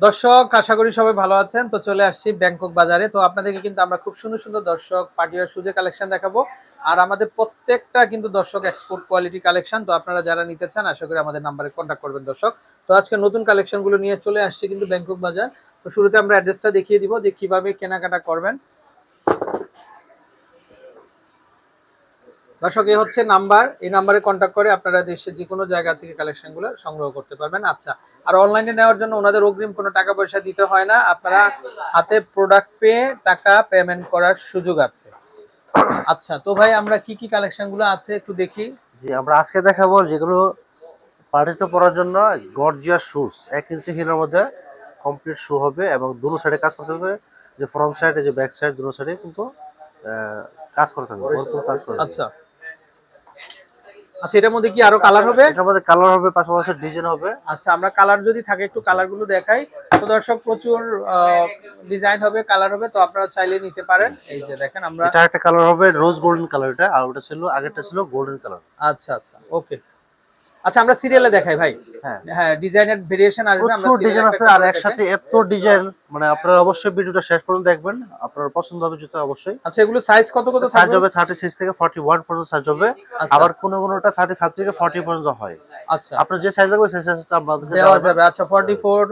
দর্শক, আশা করি সবাই ভালো আছেন। তো চলে আসছি ব্যাংকক বাজারে। তো আপনাদেরকে কিন্তু আমরা খুব সুন্দর সুন্দর দর্শক পার্টিওয়ার সুজে কালেকশন দেখাবো। আর আমাদের প্রত্যেকটা কিন্তু দর্শক এক্সপোর্ট কোয়ালিটি কালেকশন। তো আপনারা যারা নিতে চান, আশা করি আমাদের নাম্বারে কন্ট্যাক্ট করবেন দর্শক। তো আজকে নতুন কালেকশনগুলো নিয়ে চলে আসছি কিন্তু ব্যাংকক বাজার। তো শুরুতে আমরা অ্যাড্রেসটা দেখিয়ে দিব যে কীভাবে কেনাকাটা করবেন। দর্শক এই হচ্ছে নাম্বার। এই নাম্বারে কন্ট্যাক্ট করে আপনারা দেশের যে কোনো জায়গা থেকে কালেকশনগুলো সংগ্রহ করতে পারবেন। আচ্ছা আর অনলাইনে নেওয়ার জন্য ওনাদের অগ্রিম কোনো টাকা পয়সা দিতে হয় না। আপনারা হাতে প্রোডাক্ট পেয়ে টাকা পেমেন্ট করার সুযোগ আছে। আচ্ছা তো ভাই আমরা কি কি কালেকশনগুলো আছে একটু দেখি। জি আমরা আজকে দেখাবো যেগুলো পার্টিতে পরার জন্য গর্জিয়াস শুজ এক ইঞ্চি হিলের মধ্যে কমপ্লিট শু হবে এবং দুটো সাইডে কাজ করতে হবে। যে ফ্রন্ট সাইড যে ব্যাক সাইড দুটো সাইডে কিন্তু কাজ করতে হবে ভরপুর কাজ হবে। আচ্ছা। আচ্ছা এটার মধ্যে কি আরও কালার হবে? এটার মধ্যে কালার হবে পাশাপাশি ডিজাইন হবে। আচ্ছা আমরা কালার যদি থাকে একটু কালারগুলো দেখাই। তো দর্শক প্রচুর ডিজাইন হবে কালার হবে তো আপনারা চাইলে নিতে পারেন। এই যে দেখেন আমরা এটা একটা কালার হবে রোজ গোল্ডেন কালার এটা। আর ওটা ছিল আগেরটা ছিল গোল্ডেন কালার আচ্ছা আচ্ছা ওকে আচ্ছা আমরা সিরিয়ালে দেখাই ভাই। হ্যাঁ। হ্যাঁ ডিজাইনের ভেরিয়েশন আসবে আমরা প্রচুর ডিজাইন আছে আর একসাথে। এত ডিজাইন মানে আপনারা অবশ্যই ভিডিওটা শেষ পর্যন্ত দেখবেন আপনার পছন্দ হবে জুতো অবশ্যই। আচ্ছা এগুলো সাইজ কত কত সাইজ হবে থার্টি সিক্স থেকে ফর্টি ওয়ান পর্যন্ত সাইজ হবে। আচ্ছা, আবার কোনো কোনোটা থার্টি ফাইভ থেকে ফর্টি পর্যন্ত হয়। আচ্ছা আপনার যে সাইজ লাগবে সেই সাইজটা আমাদেরকে দেওয়া যাবে। আচ্ছা 44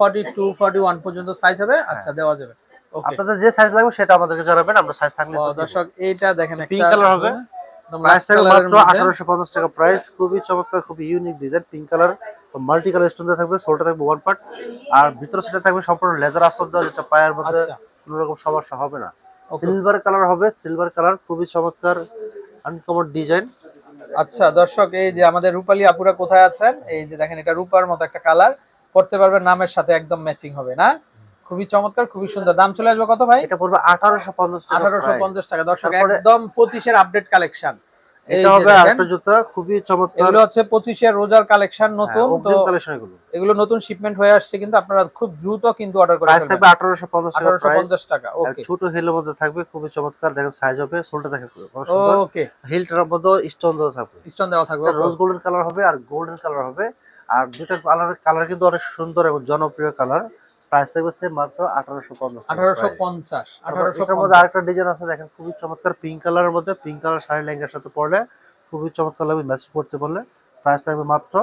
42 41 পর্যন্ত সাইজ হবে। আচ্ছা দেওয়া যাবে। আপনাদের যে সাইজ লাগবে সেটা আমাদেরকে জানাবেন। আমরা সাইজ থাকলে দর্শক এইটা দেখেন একটা color হবে। আঠারোশো পঞ্চাশ টাকা। প্রাইস খুবই চমৎকার খুবই unique design pink colour multi colour stone থাকবে সোলটা থাকবে ওয়ান পার্ট আর ভিতরে সেটা থাকবে সম্পূর্ণ লেদার আস্তর দেওয়া যেটা পায়ের মধ্যে আচ্ছা। কোনো রকম সমস্যা হবে না। সিলভার কালার হবে সিলভার কালার খুবই চমৎকার আনকমন ডিজাইন আচ্ছা দর্শক এই যে আমাদের রূপালী আপুরা কোথায় আছেন? এই যে দেখেন এটা রূপার মতো একটা কালার করতে পারবেন নামের সাথে একদম ম্যাচিং হবে না? খুবই চমৎকার খুবই সুন্দর। দাম চলে আসবে কত ভাই? এটা পড়বে আঠারোশো পঞ্চাশ টাকা আঠারোশো। পঞ্চাশ টাকা। দর্শক একদম পঁচিশের আপডেট কালেকশন এটা হবে আরেকটা জুতা খুবই চমৎকার। এগুলো হচ্ছে পঁচিশের রোজার কালেকশন নতুন। তো কালেকশন এগুলো। এগুলো নতুন শিপমেন্ট হয়ে আসছে কিন্তু আপনারা খুব দ্রুত কিন্তু অর্ডার করে প্রাইস থাকবে আঠারোশো পঞ্চাশ টাকা আঠারোশো প্রাইস পঞ্চাশ টাকা ওকে ছোট হিলের মধ্যে থাকবে খুবই চমৎকার। দেখেন সাইজ হবে সোলটা দেখেন কত সুন্দর। ওকে হিলটার মধ্যে স্টোন দেওয়া থাকবে। স্টোন দেওয়া থাকবে রোজ গোল্ডেন কালার হবে আর গোল্ডেন কালার হবে। আর দুটা কালার কালার কিন্তু অনেক সুন্দর এবং জনপ্রিয় কালার প্রাইস থাকবে সে মাত্র আঠারোশো পঞ্চাশ আঠারোশো পঞ্চাশ আঠারোশো এটার মধ্যে আরেকটা ডিজাইন আছে দেখেন খুবই চমৎকার পিঙ্ক কালারের মধ্যে পিঙ্ক কালার শাড়ি লেহেঙ্গার সাথে পরলে খুবই চমৎকার লাগবে ম্যাচ করতে পারলে প্রাইস থাকবে মাত্র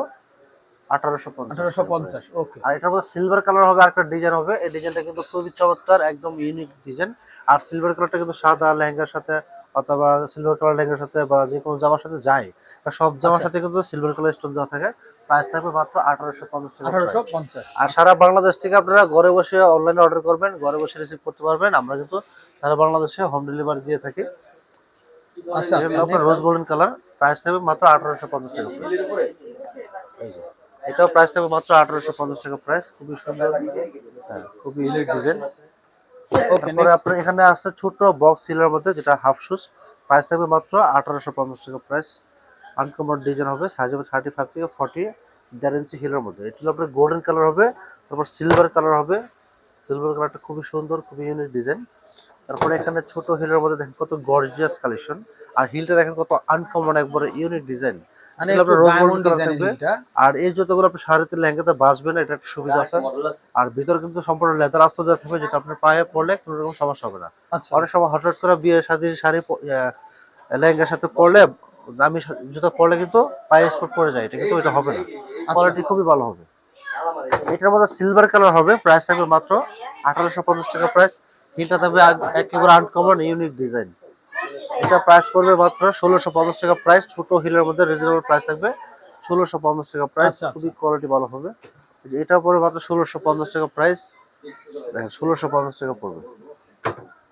ওকে আর মধ্যে সিলভার কালার হবে আরেকটা ডিজাইন হবে এই ডিজাইনটা কিন্তু খুবই চমৎকার একদম ইউনিক ডিজাইন আর সিলভার কালারটা কিন্তু সাদা লেহেঙ্গার সাথে অথবা সিলভার কালার লেহেঙ্গার সাথে বা যে কোনো জামার সাথে যায় সব জামার আচ্ছা। সাথে কিন্তু সিলভার কালার স্টোন দেওয়া থাকে। প্রাইস থাকবে মাত্র আঠারোশো পঞ্চাশ টাকা আঠারোশো। পঞ্চাশ। আর সারা বাংলাদেশ থেকে আপনারা ঘরে বসে অনলাইনে অর্ডার করবেন ঘরে বসে রিসিভ করতে পারবেন। আমরা কিন্তু সারা বাংলাদেশে হোম ডেলিভারি দিয়ে থাকি। আচ্ছা এটা আচ্ছা। হলো আপনার রোজ গোল্ডেন কালার প্রাইস থাকবে মাত্র আঠারোশো পঞ্চাশ টাকা যে, এটাও প্রাইস থাকবে মাত্র আঠারোশো পঞ্চাশ টাকা প্রাইস খুবই সুন্দর। হ্যাঁ খুবই ইউনিক ডিজাইন তারপরে আপনার এখানে আছে ছোট বক্স সিলের মধ্যে যেটা হাফ শুজ প্রাইস থাকবে মাত্র আঠারোশো পঞ্চাশ টাকা প্রাইস আনকমন ডিজাইন হবে সাইজ হবে থার্টি ফাইভ থেকে ফর্টি দেড় ইঞ্চি হিলের মধ্যে। এটা আপনার গোল্ডেন কালার হবে তারপর সিলভার কালার হবে। সিলভার কালারটা খুবই সুন্দর খুবই ইউনিক ডিজাইন তারপরে এখানে ছোট হিলের মধ্যে দেখেন কত গর্জিয়াস কালেকশন আর হিলটা দেখেন কত আনকমন একবারে ইউনিক ডিজাইন মানে। এটা। আর এই জুতোগুলো আপনি শাড়িতে লেহেঙ্গাতে বাঁচবে না এটা একটা সুবিধা আছে। আর ভিতরে কিন্তু সম্পূর্ণ লেদার আস্তর দেওয়া থাকবে যেটা আপনার পায়ে পড়লে কোনো রকম সমস্যা হবে না। আচ্ছা। অনেক সময় হঠাৎ করে বিয়ে শাদী শাড়ি লেহেঙ্গার সাথে পরলে দামি জুতো পরলে কিন্তু পায়ে স্পট পড়ে যায় এটা কিন্তু এটা হবে না। আচ্ছা। কোয়ালিটি খুবই ভালো হবে। এটার মধ্যে সিলভার কালার হবে প্রাইস থাকবে মাত্র আঠারোশো পঞ্চাশ টাকা প্রাইস হিলটা থাকবে একেবারে আনকমন ইউনিক ডিজাইন এটা প্রাইস পড়বে মাত্র ষোলোশো পঞ্চাশ টাকা প্রাইস ছোট হিলের মধ্যে রিজনেবল প্রাইস থাকবে ষোলোশো পঞ্চাশ টাকা প্রাইস আচ্ছা, খুবই কোয়ালিটি ভালো হবে। এটা পড়বে মাত্র ষোলোশো পঞ্চাশ টাকা প্রাইস দেখেন ষোলোশো পঞ্চাশ টাকা পড়বে।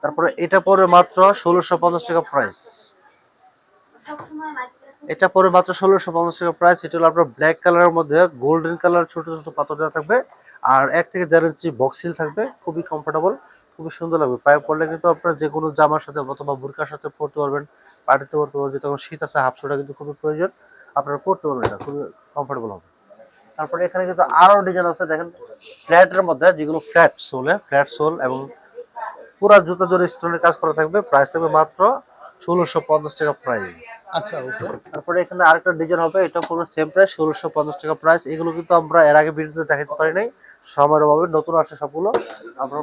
তারপরে এটা পড়বে মাত্র ষোলোশো পঞ্চাশ টাকা প্রাইস এটা পরে মাত্র ষোলোশো পঞ্চাশ টাকা প্রাইস এটা হলো আপনার ব্ল্যাক কালারের মধ্যে গোল্ডেন কালার ছোট ছোট পাথর দেওয়া থাকবে। আর এক থেকে দেড় ইঞ্চি বক্সিল থাকবে, খুবই কমফোর্টেবল খুবই সুন্দর লাগবে। পায়ে পড়লে কিন্তু আপনার যে কোনো জামার সাথে অথবা বুরকার সাথে পরতে পারবেন পার্টিতে পরতে পারবেন যেহেতু শীত আছে হাফ শোটা কিন্তু খুবই প্রয়োজন, আপনারা পরতে পারবেন এটা, খুবই কমফোর্টেবল হবে। তারপরে এখানে কিন্তু আরও ডিজাইন আছে, দেখেন ফ্ল্যাটের মধ্যে যেগুলো ফ্ল্যাট সোলে ফ্ল্যাট সোল এবং পুরা জুতো জোরে স্টোনের কাজ করা থাকবে। প্রাইস থাকবে মাত্র ষোলোশো পঞ্চাশ টাকা প্রাইস আচ্ছা তারপরে এখানে আরেকটা ডিজাইন হবে এটা পুরো সেম প্রাইস ষোলোশো পঞ্চাশ টাকা প্রাইস এগুলো কিন্তু আমরা এর আগে ভিডিওতে দেখাতে পারি নাই সময়ের অভাবে নতুন আসছে সবগুলো। আমরা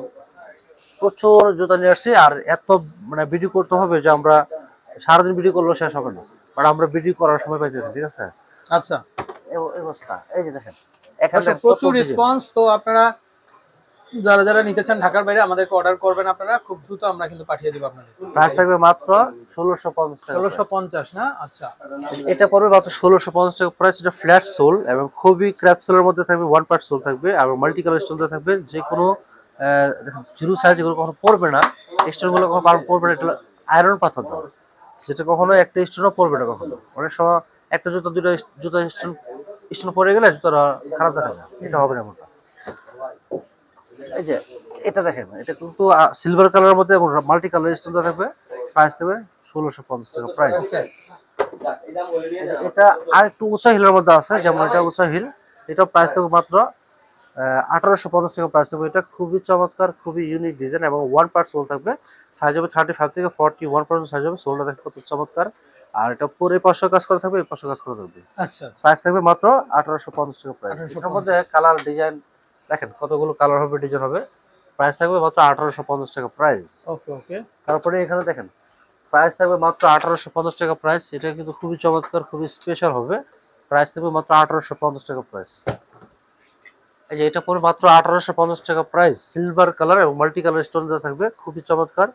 প্রচুর জুতা নিয়ে আসছি আর এত মানে ভিডিও করতে হবে যে আমরা সারাদিন ভিডিও করলেও শেষ হবে না। বাট আমরা ভিডিও করার সময় পাইতেছি ঠিক আছে? আচ্ছা। এই- এই অবস্থা। এই যে দেখেন এখানে প্রচুর রেসপন্স তো আপনারা যারা যারা নিতে চান ঢাকার বাইরে আমাদেরকে অর্ডার করবেন আপনারা খুব দ্রুত আমরা কিন্তু পাঠিয়ে দিব আপনাদের। প্রাইস থাকবে মাত্র ষোলোশো পঞ্চাশ ষোলোশো পঞ্চাশ না? আচ্ছা। এটা পড়বে মাত্র ষোলোশো পঞ্চাশ টাকা প্রাইস এটা ফ্ল্যাট সোল এবং খুবই ক্র্যাপ সোলের মধ্যে থাকবে ওয়ান পার্ট সোল থাকবে এবং মাল্টি কালার স্টোন থাকবে যে কোনো জিরো সাইজ এগুলো কখনো পড়বে না স্টোনগুলো কখনো পড়বে না এটা আয়রন পাথর যেটা কখনো একটা স্টোনও পড়বে না কখনো। অনেক সময় একটা জুতো দুটো জুতো স্টোন স্টোন পড়ে গেলে জুতোটা খারাপ দেখা এটা হবে না এই যে এটা দেখেন এটা কিন্তু সিলভার কালারের মধ্যে এবং মাল্টি কালার স্টোন থাকবে। প্রাইস দেবে ষোলোশো পঞ্চাশ টাকা প্রাইস এটা আর একটু উঁচা হিলের মধ্যে আছে যেমন এটা উঁচা হিল এটা প্রাইস থাকবে মাত্র আঠারোশো পঞ্চাশ টাকা প্রাইস থাকবে এটা খুবই চমৎকার খুবই ইউনিক ডিজাইন এবং ওয়ান পার্ট সোল থাকবে। সাইজ হবে থার্টি ফাইভ থেকে ফর্টি ওয়ান পার্সেন্ট সাইজ হবে সোলটা দেখতে কত চমৎকার। আর এটা পুরো পাঁচশো কাজ করা থাকবে এই পাঁচশো কাজ করা থাকবে। আচ্ছা আচ্ছা। প্রাইস থাকবে মাত্র আঠারোশো পঞ্চাশ টাকা প্রাইস 1850 এটার মধ্যে কালার ডিজাইন দেখেন কতগুলো কালার হবে ডিজাইন হবে। প্রাইস থাকবে মাত্র আঠারোশো পঞ্চাশ টাকা প্রাইস ওকে ওকে তারপরে এখানে দেখেন প্রাইস থাকবে মাত্র আঠারোশো পঞ্চাশ টাকা প্রাইস এটা কিন্তু খুবই চমৎকার খুবই স্পেশাল হবে। প্রাইস থাকবে মাত্র আঠারোশো পঞ্চাশ টাকা প্রাইস এই যে এটা পরে মাত্র আঠারোশো পঞ্চাশ টাকা প্রাইস সিলভার কালার এবং মাল্টি কালার স্টোন দেওয়া থাকবে। খুবই চমৎকার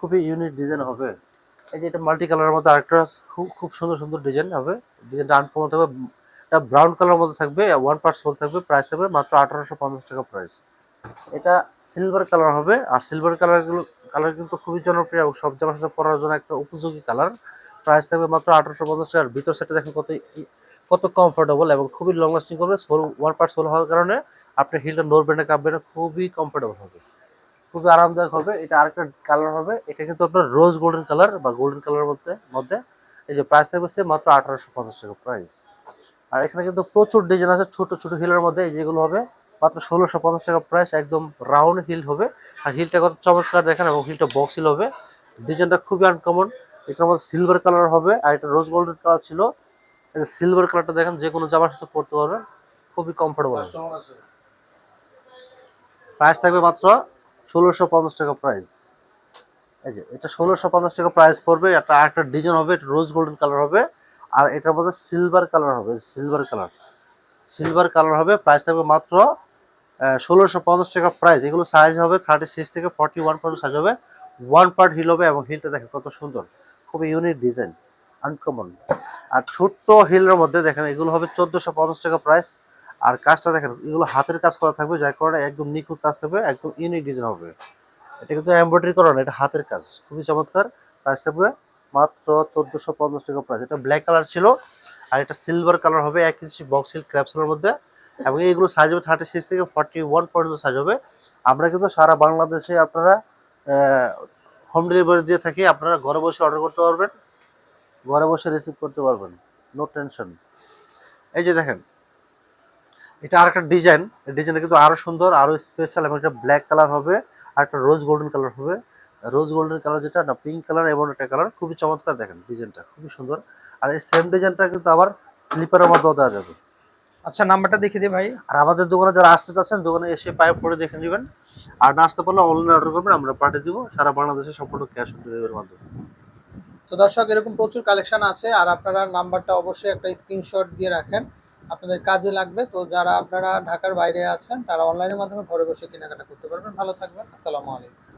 খুবই ইউনিক ডিজাইন হবে। এই যে এটা মাল্টি কালারের মধ্যে আরেকটা খুব খুব সুন্দর সুন্দর ডিজাইন হবে। ডিজাইনটা আনকমন থাকবে এটা ব্রাউন কালার মধ্যে থাকবে ওয়ান পার্ট সোল থাকবে প্রাইস থাকবে মাত্র আঠারোশো পঞ্চাশ টাকা প্রাইস এটা সিলভার কালার হবে, আর সিলভার কালারগুলো কালার কিন্তু খুবই জনপ্রিয় এবং সব জামার সাথে পরার জন্য একটা উপযোগী কালার প্রাইস থাকবে মাত্র আঠারোশো পঞ্চাশ টাকার ভিতর সেটা দেখেন কত কত কমফোর্টেবল এবং খুবই লং লাস্টিং করবে। সোল ওয়ান পার্ট সোল হওয়ার কারণে আপনার হিলটা নড়বে না কাঁপবে না খুবই কমফোর্টেবল হবে। খুবই আরামদায়ক হবে। এটা আরেকটা কালার হবে, এটা কিন্তু আপনার রোজ গোল্ডেন কালার বা গোল্ডেন কালারের মধ্যে মধ্যে। এই যে প্রাইস থাকবে মাত্র আঠারোশো পঞ্চাশ টাকা প্রাইস আর এখানে কিন্তু প্রচুর ডিজাইন আছে, ছোট ছোট হিলের মধ্যে যেগুলো হবে, মাত্র ষোলোশো পঞ্চাশ টাকা প্রাইস একদম রাউন্ড হিল হবে। আর হিলটা কত চমৎকার দেখেন, এবং হিলটা বক্স হিল হবে। ডিজাইনটা খুবই আনকমন এটার মধ্যে সিলভার কালার হবে, আর এটা রোজ গোল্ডেন কালার ছিল। সিলভার কালারটা দেখেন, যে কোনো জামার সাথে পরতে পারবেন, খুবই কমফোর্টেবল প্রাইস থাকবে মাত্র ষোলোশো পঞ্চাশ টাকা প্রাইস এই যে, এটা ষোলোশো পঞ্চাশ টাকা প্রাইস পড়বে একটা আরেকটা ডিজাইন হবে, এটা রোজ গোল্ডেন কালার হবে। আর এটার মধ্যে সিলভার কালার হবে সিলভার কালার সিলভার কালার হবে প্রাইস থাকবে মাত্র ষোলোশো পঞ্চাশ টাকা প্রাইস এগুলো সাইজ হবে থার্টি সিক্স থেকে ফর্টি ওয়ান পর্যন্ত সাইজ হবে। ওয়ান পার্ট হিল হবে এবং হিলটা দেখেন কত সুন্দর খুবই ইউনিক ডিজাইন আনকমন আর ছোট্ট হিলের মধ্যে দেখেন, এগুলো হবে চোদ্দোশো পঞ্চাশ টাকা প্রাইস আর কাজটা দেখেন, এগুলো হাতের কাজ করা থাকবে, যার কারণে একদম নিখুঁত কাজ থাকবে, একদম ইউনিক ডিজাইন হবে। এটা কিন্তু এমব্রয়ডারি করা না, এটা হাতের কাজ, খুবই চমৎকার। প্রাইস থাকবে মাত্র চোদ্দোশো পঞ্চাশ টাকা প্রাইস এটা ব্ল্যাক কালার ছিল আর এটা সিলভার কালার হবে, এক ইঞ্চি বক্স হিল ক্র্যাপসের মধ্যে। এবং এইগুলো সাইজ হবে থার্টি সিক্স থেকে ফর্টি ওয়ান পর্যন্ত সাইজ হবে। আমরা কিন্তু সারা বাংলাদেশে আপনারা হোম ডেলিভারি দিয়ে থাকি। আপনারা ঘরে বসে অর্ডার করতে পারবেন, ঘরে বসে রিসিভ করতে পারবেন। নো টেনশন এই যে দেখেন, এটা আর একটা ডিজাইন ডিজাইনটা কিন্তু আরও সুন্দর আরও স্পেশাল এবং এটা ব্ল্যাক কালার হবে আর একটা রোজ গোল্ডেন কালার হবে। রোজ গোল্ডেন কালার যেটা না পিঙ্ক কালার এবং একটা কালার খুবই চমৎকার দেখেন ডিজাইনটা খুবই সুন্দর। আর এই সেম ডিজাইনটা কিন্তু আবার স্লিপারের মধ্যেও দেওয়া যাবে। আচ্ছা নাম্বারটা দেখে দিই ভাই। আর আমাদের দোকানে যারা আসতে চাচ্ছেন দোকানে এসে পাইপ পরে দেখে নেবেন। আর না আসতে পারলে অনলাইনে অর্ডার করবেন আমরা পাঠিয়ে দিব। সারা বাংলাদেশে সম্পূর্ণ ক্যাশ অন ডেলিভারির মাধ্যমে। তো দর্শক এরকম প্রচুর কালেকশন আছে আর আপনারা নাম্বারটা অবশ্যই একটা স্ক্রিনশট দিয়ে রাখেন। আপনাদের কাজে লাগবে। তো যারা আপনারা ঢাকার বাইরে আছেন তারা অনলাইনের মাধ্যমে ঘরে বসে কেনাকাটা করতে পারবেন। ভালো থাকবেন। আসসালামু আলাইকুম।